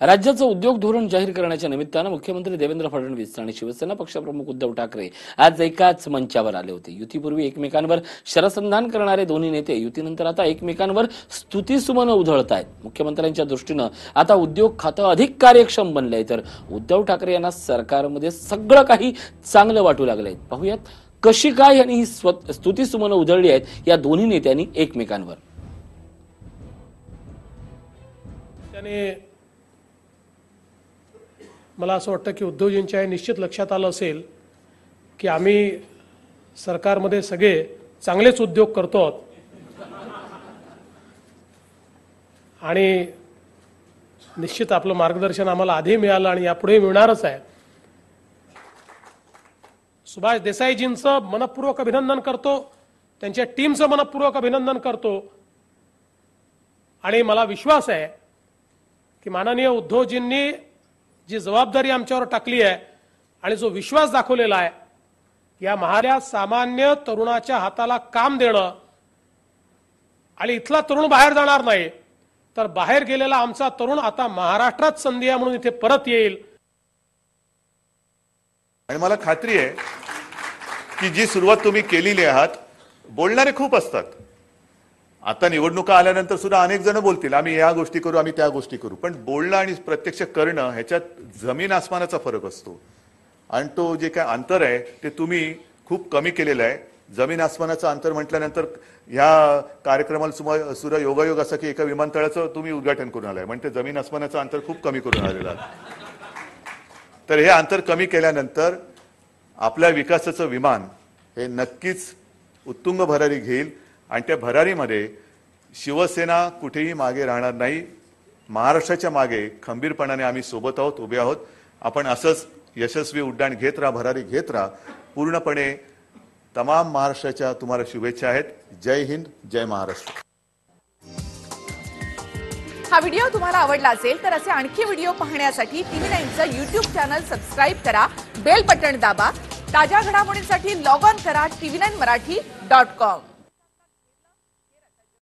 राज्याचं उद्योग धोरण जाहीर करण्याच्या निमित्तानं मुख्यमंत्री देवेंद्र फडणवीस आणि शिवसेना पक्षप्रमुख उद्धव ठाकरे आज एकाच मंचावर आले होते. युतीपूर्वी एकमेकांवर शरसंधान करणारे दोन्ही नेते युतीनंतर आता एकमेकांवर स्तुतीसुमनं उधळत आहेत. मुख्यमंत्र्यांच्या दृष्टीनं आता उद्योग खातं अधिक कार्यक्षम बनलंय. तर उद्धव ठाकरे यांना सरकारमध्ये सगळं काही चांगलं वाटू लागलंय. पाहूयात कशी काय यांनी ही स्व- स्तुतीसुमनं उधळली आहेत या दोन्ही नेत्यांनी एकमेकांवर. त्याने मला असं वाटतं की उद्धवजींच्या हे निश्चित लक्षात आलं असेल की आम्ही सरकारमध्ये सगळे चांगलेच उद्योग करतो आहोत. आणि निश्चित आपलं मार्गदर्शन आम्हाला आधी मिळालं आणि यापुढे मिळणारच आहे. सुभाष देसाईजींचं मनपूर्वक अभिनंदन करतो. त्यांच्या टीमचं मनपूर्वक अभिनंदन करतो. आणि मला विश्वास आहे की माननीय उद्धवजींनी जी जबाबदारी आमच्यावर टाकली आहे आणि जो विश्वास दाखवलेला आहे या महाल्या सामान्य तरुणाच्या हाताला काम देणं आणि इथला तरुण बाहेर जाणार नाही तर बाहेर गेलेला आमचा तरुण आता महाराष्ट्रात संधी आहे म्हणून इथे परत येईल. आणि मला खात्री आहे की जी सुरुवात तुम्ही केलेली आहात बोलणारे खूप असतात. आता निवडणुका आल्यानंतर सुद्धा अनेक जण बोलतील आम्ही या गोष्टी करू आम्ही त्या गोष्टी करू. पण बोलणं आणि प्रत्यक्ष करणं ह्याच्यात जमीन आसमानाचा फरक असतो. आणि तो जे काय अंतर आहे ते तुम्ही खूप कमी केलेलं आहे. जमीन आसमानाचं अंतर म्हटल्यानंतर ह्या कार्यक्रमाला सुमा- सुद्धा योगायोग असा की एका विमानतळाचं तुम्ही उद्घाटन करून आलंय. म्हणजे जमीन आसमानाचं अंतर खूप कमी करून आलेलं आहे. तर हे अंतर कमी केल्यानंतर आपल्या विकासाचं विमान हे नक्कीच उत्तुंग भरारी घेईल. आणि त्या भरारीमध्ये शिवसेना कुठेही मागे राहणार नाही. महाराष्ट्राच्या मागे खंबीरपणाने आम्ही सोबत आहोत उभे आहोत. आपण असंच यशस्वी उड्डाण घेत राहा भरारी घेत राहा. पूर्णपणे तमाम महाराष्ट्राच्या तुम्हाला शुभेच्छा आहेत. जय हिंद जय महाराष्ट्र. हा व्हिडिओ तुम्हाला आवडला असेल तर असे आणखी व्हिडिओ पाहण्यासाठी टीव्ही नाईनचं युट्यूब चॅनल सबस्क्राईब करा बेल बटन दाबा ताज्या घडामोडींसाठी लॉग ऑन करा TV nine Marathi dot com.